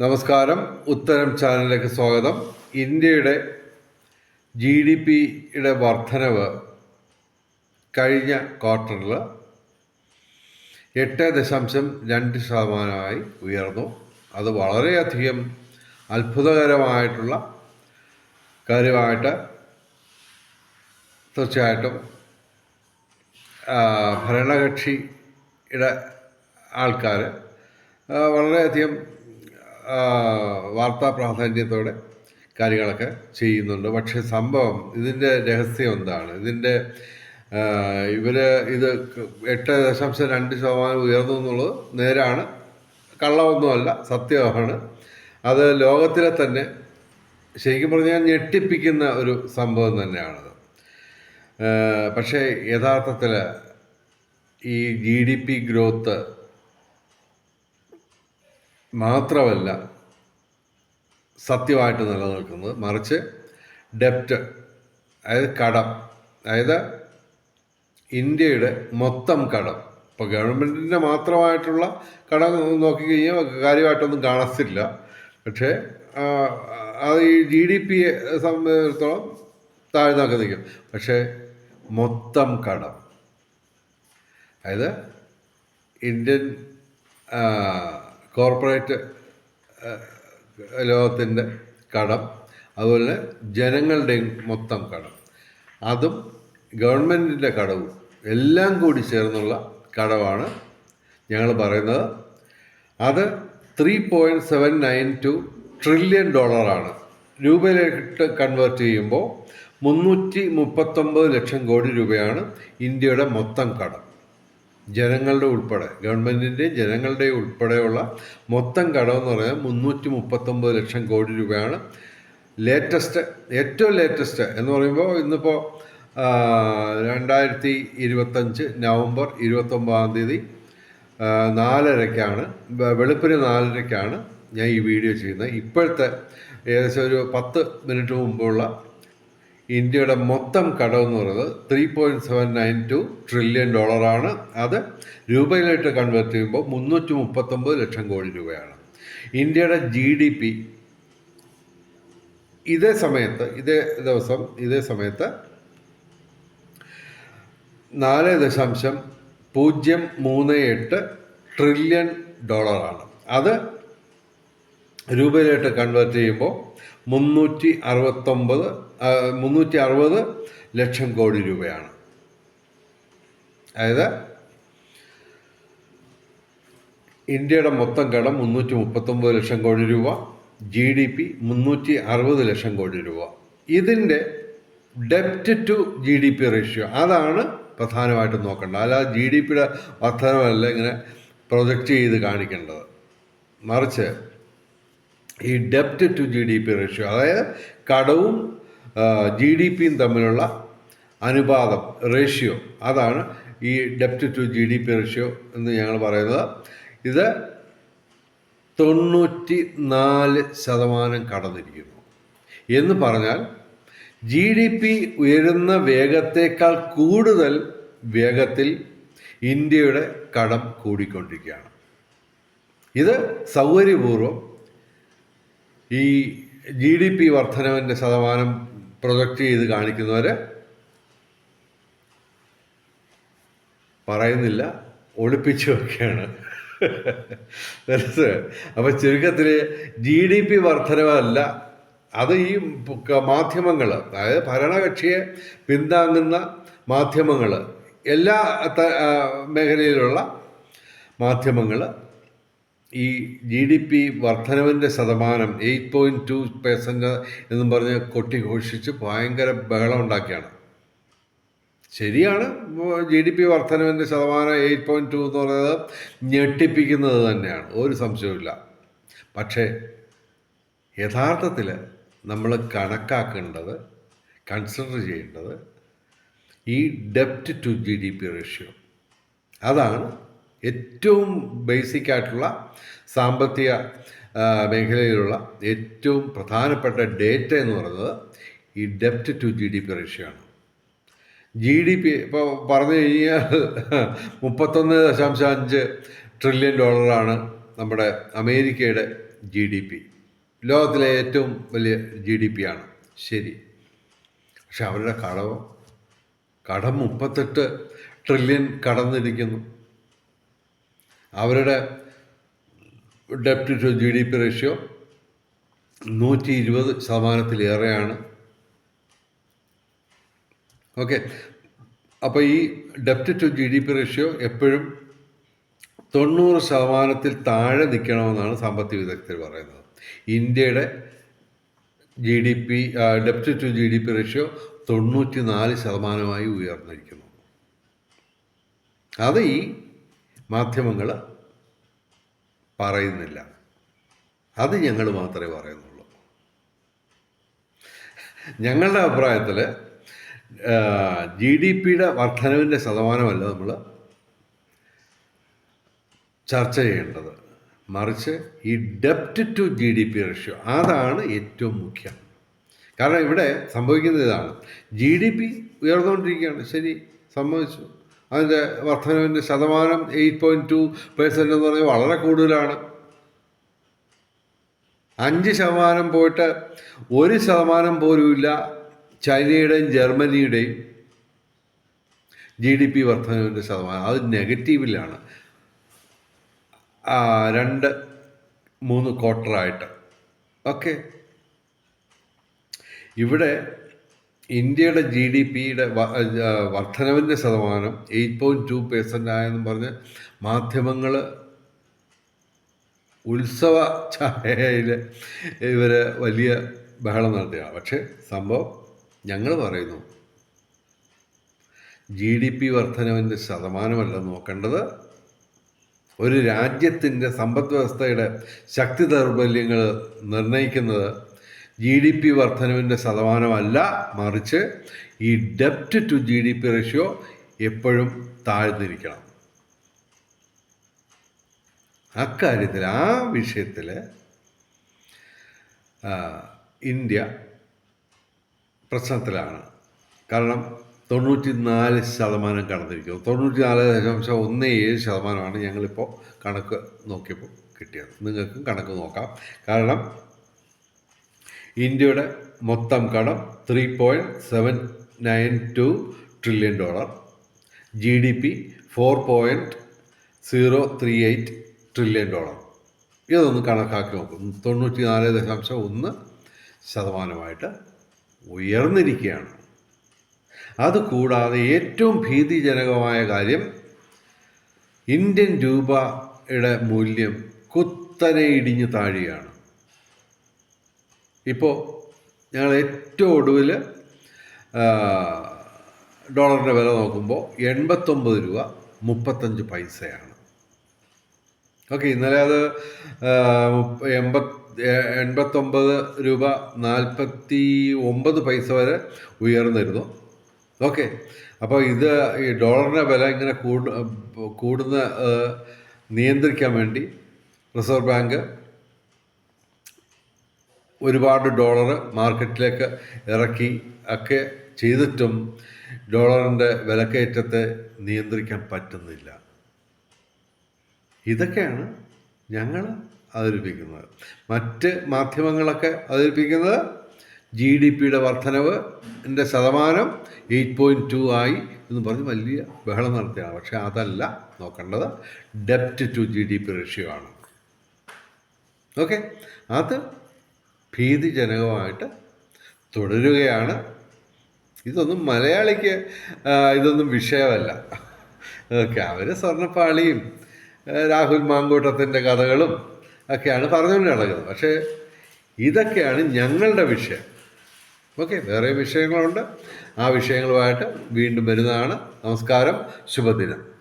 നമസ്കാരം. ഉത്തരം ചാനലിലേക്ക് സ്വാഗതം. ഇന്ത്യയുടെ ജി ഡി പിയുടെ വർധനവ് കഴിഞ്ഞ ക്വാർട്ടറിൽ എട്ട് ദശാംശം രണ്ട് ശതമാനമായി ഉയർന്നു. അത് വളരെയധികം അത്ഭുതകരമായിട്ടുള്ള കാര്യമായിട്ട് തീർച്ചയായിട്ടും ഭരണകക്ഷിയുടെ ആൾക്കാർ വളരെയധികം വാർത്താ പ്രാധാന്യത്തോടെ കാര്യങ്ങളൊക്കെ ചെയ്യുന്നുണ്ട്. പക്ഷേ സംഭവം ഇതിന്റെ രഹസ്യം എന്താണ്? ഇതിന്റെ ഇവർ ഇത് എട്ട് ദശാംശം രണ്ട് ശതമാനം ഉയർന്നു എന്നുള്ളത് നേരാണ്. കള്ളമൊന്നുമല്ല സത്യമാണ് അത് ലോകത്തിലെ തന്നെ ശരിക്കും പറഞ്ഞാൽ ഞെട്ടിപ്പിക്കുന്ന ഒരു സംഭവം തന്നെയാണത്. പക്ഷേ യഥാർത്ഥത്തിൽ ഈ ജി ഡി പി ഗ്രോത്ത് മാത്രമല്ല സത്യമായിട്ട് നിലനിൽക്കുന്നത് മറിച്ച് ഡെപ്റ്റ് അതായത് കടം അതായത് ഇന്ത്യയുടെ മൊത്തം കടം. ഇപ്പോൾ ഗവൺമെന്റിന്റെ മാത്രമായിട്ടുള്ള കടം നോക്കിക്കഴിഞ്ഞാൽ കാര്യമായിട്ടൊന്നും കാണത്തില്ല. പക്ഷേ അത് ഈ ജി ഡി പിയെ സംബന്ധിച്ചിടത്തോളം താഴ്ന്നൊക്കെ നിൽക്കും. പക്ഷേ മൊത്തം കടം. അതായത് ഇന്ത്യൻ കോർപ്പറേറ്റ് ലോകത്തിന്റെ കടം അതുപോലെ ജനങ്ങളുടെയും മൊത്തം കടം. അതും ഗവൺമെന്റിന്റെ കടവും എല്ലാം കൂടി ചേർന്നുള്ള കടവാണ് ഞങ്ങൾ പറയുന്നത്. അത് three point seven nine two trillion ഡോളറാണ് രൂപയിലേക്ക് കൺവേർട്ട് ചെയ്യുമ്പോൾ മുന്നൂറ്റി മുപ്പത്തൊമ്പത് ലക്ഷം കോടി രൂപയാണ് ഇന്ത്യയുടെ മൊത്തം കടം. ജനങ്ങളുടെ ഉൾപ്പെടെ ഗവൺമെന്റിന്റെയും ജനങ്ങളുടെ ഉൾപ്പെടെയുള്ള മൊത്തം കടം എന്ന് പറഞ്ഞാൽ മുന്നൂറ്റി മുപ്പത്തൊമ്പത് ലക്ഷം കോടി രൂപയാണ്. ലേറ്റസ്റ്റ് ഏറ്റവും ലേറ്റസ്റ്റ് എന്ന് പറയുമ്പോൾ ഇന്നിപ്പോൾ രണ്ടായിരത്തി ഇരുപത്തഞ്ച് നവംബർ ഇരുപത്തൊമ്പതാം തീയതി നാലരയ്ക്കാണ് വെളുപ്പിന് നാലരയ്ക്കാണ് ഞാൻ ഈ വീഡിയോ ചെയ്യുന്നത്. ഇപ്പോഴത്തെ ഏകദേശം ഒരു പത്ത് മിനിറ്റ് മുമ്പുള്ള ഇന്ത്യയുടെ മൊത്തം കടം എന്ന് പറയുന്നത് three point seven nine two trillion ഡോളറാണ് അത് രൂപയിലായിട്ട് കൺവേർട്ട് ചെയ്യുമ്പോൾ മുന്നൂറ്റി മുപ്പത്തൊമ്പത് ലക്ഷം കോടി രൂപയാണ്. ഇന്ത്യയുടെ ജി ഡി പി ഇതേ സമയത്ത് ഇതേ ദിവസം ഇതേ സമയത്ത് നാല് ദശാംശം പൂജ്യം മൂന്ന് എട്ട് ട്രില്യൺ ഡോളറാണ് അത് രൂപയിലായിട്ട് കൺവേർട്ട് ചെയ്യുമ്പോൾ മുന്നൂറ്റി അറുപത്തൊമ്പത് മുന്നൂറ്റി അറുപത് ലക്ഷം കോടി രൂപയാണ്. അതായത് ഇന്ത്യയുടെ മൊത്തം കടം മുന്നൂറ്റി മുപ്പത്തൊമ്പത് ലക്ഷം കോടി രൂപ ജി ഡി പി മുന്നൂറ്റി അറുപത് ലക്ഷം കോടി രൂപ. ഇതിന്റെ ഡെപ്റ്റ് to G D P ratio അതാണ് പ്രധാനമായിട്ടും നോക്കേണ്ടത്. അല്ലാതെ ജി ഡി പിയുടെ വർധനമല്ല ഇങ്ങനെ പ്രൊജക്റ്റ് ചെയ്ത് കാണിക്കേണ്ടത്. മറിച്ച് ഈ ഡെപ്റ്റ് to G D P ratio അതായത് കടവും ജി ഡി പിയും തമ്മിലുള്ള അനുപാതം റേഷ്യോ അതാണ് ഈ ഡെപ്റ്റ് to G D P ratio എന്ന് ഞങ്ങൾ പറയുന്നത്. ഇത് തൊണ്ണൂറ്റി നാല് ശതമാനം കടന്നിരിക്കുന്നു. എന്ന് പറഞ്ഞാൽ ജി ഡി പി ഉയരുന്ന വേഗത്തേക്കാൾ കൂടുതൽ വേഗത്തിൽ ഇന്ത്യയുടെ കടം കൂടിക്കൊണ്ടിരിക്കുകയാണ്. ഇത് സൗകര്യപൂർവം ഈ ജി ഡി പി വർധനവിന്റെ ശതമാനം പ്രൊജക്റ്റ് ചെയ്ത് കാണിക്കുന്നവർ പറയുന്നില്ല ഒളിപ്പിച്ചു വെക്കുകയാണ് അപ്പോൾ ചുരുക്കത്തിൽ ജി ഡി പി വർധനവല്ല അത് ഈ മാധ്യമങ്ങൾ അതായത് ഭരണകക്ഷിയെ പിന്താങ്ങുന്ന മാധ്യമങ്ങൾ എല്ലാ മേഖലയിലുള്ള മാധ്യമങ്ങൾ ഈ ജി ഡി പി വർധനവിന്റെ ശതമാനം എയ്റ്റ് പോയിന്റ് ടു പെർസെന്റ് എന്നും പറഞ്ഞ് കൊട്ടിഘോഷിച്ച് ഭയങ്കര ബഹളം ഉണ്ടാക്കിയാണ്. ശരിയാണ് ജി ഡി പി വർധനവിന്റെ ശതമാനം എയ്റ്റ് പോയിന്റ് ടു എന്ന് പറയുന്നത് ഞെട്ടിപ്പിക്കുന്നത് തന്നെയാണ് ഒരു സംശയവുമില്ല പക്ഷേ യഥാർത്ഥത്തിൽ നമ്മൾ കണക്കാക്കേണ്ടത് കൺസിഡർ ചെയ്യേണ്ടത് ഈ ഡെപ്റ്റ് to G D P ratio അതാണ് ഏറ്റവും ബേസിക് ആയിട്ടുള്ള സാമ്പത്തിക മേഖലയിലുള്ള ഏറ്റവും പ്രധാനപ്പെട്ട ഡേറ്റ എന്ന് പറയുന്നത് ഈ ഡെപ്റ്റ് to G D P ratio ആണ്. ജി ഡി പി ഇപ്പോൾ പറഞ്ഞു കഴിഞ്ഞാൽ മുപ്പത്തൊന്ന് ദശാംശം അഞ്ച് ട്രില്യൺ ഡോളറാണ് നമ്മുടെ അമേരിക്കയുടെ ജി ഡി പി ലോകത്തിലെ ഏറ്റവും വലിയ ജി ഡി പി ആണ്. ശരി. പക്ഷെ അവരുടെ കടവ് കടം മുപ്പത്തെട്ട് ട്രില്യൺ കടന്നിരിക്കുന്നു. അവരുടെ ഡെപ്റ്റ് to G D P ratio നൂറ്റി ഇരുപത് ശതമാനത്തിലേറെയാണ്. ഓക്കെ അപ്പോൾ ഈ ഡെപ്റ്റ് to G D P ratio എപ്പോഴും തൊണ്ണൂറ് ശതമാനത്തിൽ താഴെ നിൽക്കണമെന്നാണ് സാമ്പത്തിക വിദഗ്ധർ പറയുന്നത്. ഇന്ത്യയുടെ G D P ഡെപ്റ്റ് to G D P ratio തൊണ്ണൂറ്റി നാല് ശതമാനമായി ഉയർന്നിരിക്കുന്നു. അത് ഈ മാധ്യമങ്ങൾ പറയുന്നില്ല. അത് ഞങ്ങൾ മാത്രമേ പറയുന്നുള്ളൂ. ഞങ്ങളുടെ അഭിപ്രായത്തിൽ ജി ഡി പിയുടെ വർധനവിന്റെ ശതമാനമല്ല നമ്മൾ ചർച്ച ചെയ്യേണ്ടത്. മറിച്ച് ഈ ഡെപ്റ്റ് to G D P ratio അതാണ് ഏറ്റവും മുഖ്യം. കാരണം ഇവിടെ സംഭവിക്കുന്നത് ഇതാണ്. ജി ഡി പി ഉയർന്നുകൊണ്ടിരിക്കുകയാണ് ശരി സമ്മതിച്ചു. അതിന്റെ വർധനവിന്റെ ശതമാനം എയ്റ്റ് പോയിന്റ് ടു പേഴ്സന്റ് എന്ന് പറഞ്ഞാൽ വളരെ കൂടുതലാണ്. അഞ്ച് ശതമാനം പോയിട്ട് ഒരു ശതമാനം പോലുമില്ല ചൈനയുടെയും ജർമ്മനിയുടെയും ജി ഡി പി വർധനവിന്റെ ശതമാനം. അത് നെഗറ്റീവിലാണ്. രണ്ട് മൂന്ന് ക്വാർട്ടറായിട്ട് ഓക്കെ ഇവിടെ ഇന്ത്യയുടെ ജി ഡി പിയുടെ വർധനവിന്റെ ശതമാനം എയ്റ്റ് പോയിന്റ് ടു പേഴ്സന്റ് ആയെന്നും പറഞ്ഞ് മാധ്യമങ്ങൾ ഉത്സവ ഛായയിൽ ഇവർ വലിയ ബഹളം നടത്തുകയാണ് പക്ഷേ സംഭവം ഞങ്ങൾ പറയുന്നു ജി ഡി പി വർധനവിന്റെ ശതമാനമല്ല നോക്കേണ്ടത്. ഒരു രാജ്യത്തിന്റെ സമ്പദ് വ്യവസ്ഥയുടെ ശക്തി ദൗർബല്യങ്ങൾ നിർണയിക്കുന്നത് ജി ഡി പി വർധനവിന്റെ ശതമാനമല്ല മറിച്ച് ഈ ഡെപ്റ്റ് to G D P ratio എപ്പോഴും താഴ്ന്നിരിക്കണം. അക്കാര്യത്തിൽ ആ വിഷയത്തിൽ ഇന്ത്യ പ്രശ്നത്തിലാണ്. കാരണം തൊണ്ണൂറ്റി നാല് ശതമാനം കടന്നിരിക്കുന്നു. തൊണ്ണൂറ്റി നാല് ദശാംശം ഒന്ന് ഏഴ് ശതമാനമാണ് ഞങ്ങളിപ്പോൾ കണക്ക് നോക്കിയപ്പോൾ കിട്ടിയത്. നിങ്ങൾക്കും കണക്ക് നോക്കാം. കാരണം ഇന്ത്യയുടെ മൊത്തം കടം three point seven nine two trillion dollar G D P four point zero three eight trillion dollar ഇതൊന്ന് കണക്കാക്കി നോക്കും. തൊണ്ണൂറ്റി നാല് ദശാംശം ഒന്ന് ശതമാനമായിട്ട് ഉയർന്നിരിക്കുകയാണ്. അതുകൂടാതെ ഏറ്റവും ഭീതിജനകമായ കാര്യം ഇന്ത്യൻ രൂപയുടെ മൂല്യം കുത്തനെ ഇടിഞ്ഞു താഴുകയാണ് ഇപ്പോൾ ഞങ്ങൾ ഏറ്റവും ഒടുവിൽ ഡോളറിന്റെ വില നോക്കുമ്പോൾ എൺപത്തൊമ്പത് രൂപ മുപ്പത്തഞ്ച് പൈസയാണ്. ഓക്കെ ഇന്നലെ അത് എൺപത് എൺപത്തൊമ്പത് രൂപ നാൽപ്പത്തി ഒമ്പത് പൈസ വരെ ഉയർന്നിരുന്നു. ഓക്കെ അപ്പോൾ ഇത് ഈ ഡോളറിന്റെ വില ഇങ്ങനെ കൂടുന്ന നിയന്ത്രിക്കാൻ വേണ്ടി റിസർവ് ബാങ്ക് ഒരുപാട് ഡോളർ മാർക്കറ്റിലേക്ക് ഇറക്കി ഒക്കെ ചെയ്തിട്ടും ഡോളറിന്റെ വിലക്കയറ്റത്തെ നിയന്ത്രിക്കാൻ പറ്റുന്നില്ല. ഇതൊക്കെയാണ് ഞങ്ങൾ അവതരിപ്പിക്കുന്നത്. മറ്റ് മാധ്യമങ്ങളൊക്കെ അവതരിപ്പിക്കുന്നത് ജി ഡി പിയുടെ വർധനവ് എന്റെ ശതമാനം എയ്റ്റ് പോയിന്റ് ടു ആയി എന്ന് പറഞ്ഞ് വലിയ ബഹളം നടത്തിയാണ് പക്ഷേ അതല്ല നോക്കേണ്ടത്. ഡെപ്റ്റ് to G D P ratio ആണ്. ഓക്കെ അത് ഭീതിജനകമായിട്ട് തുടരുകയാണ്. ഇതൊന്നും മലയാളിക്ക് ഇതൊന്നും വിഷയമല്ല. ഓക്കെ അവർ സ്വർണപ്പാളിയും രാഹുൽ മാങ്കൂട്ടത്തിന്റെ കഥകളും ഒക്കെയാണ് പറഞ്ഞുകൊണ്ട് നടക്കുന്നത്. പക്ഷേ ഇതൊക്കെയാണ് ഞങ്ങളുടെ വിഷയം. ഓക്കെ വേറെ വിഷയങ്ങളുണ്ട്. ആ വിഷയങ്ങളുമായിട്ട് വീണ്ടും വരുന്നതാണ്. നമസ്കാരം ശുഭദിനം.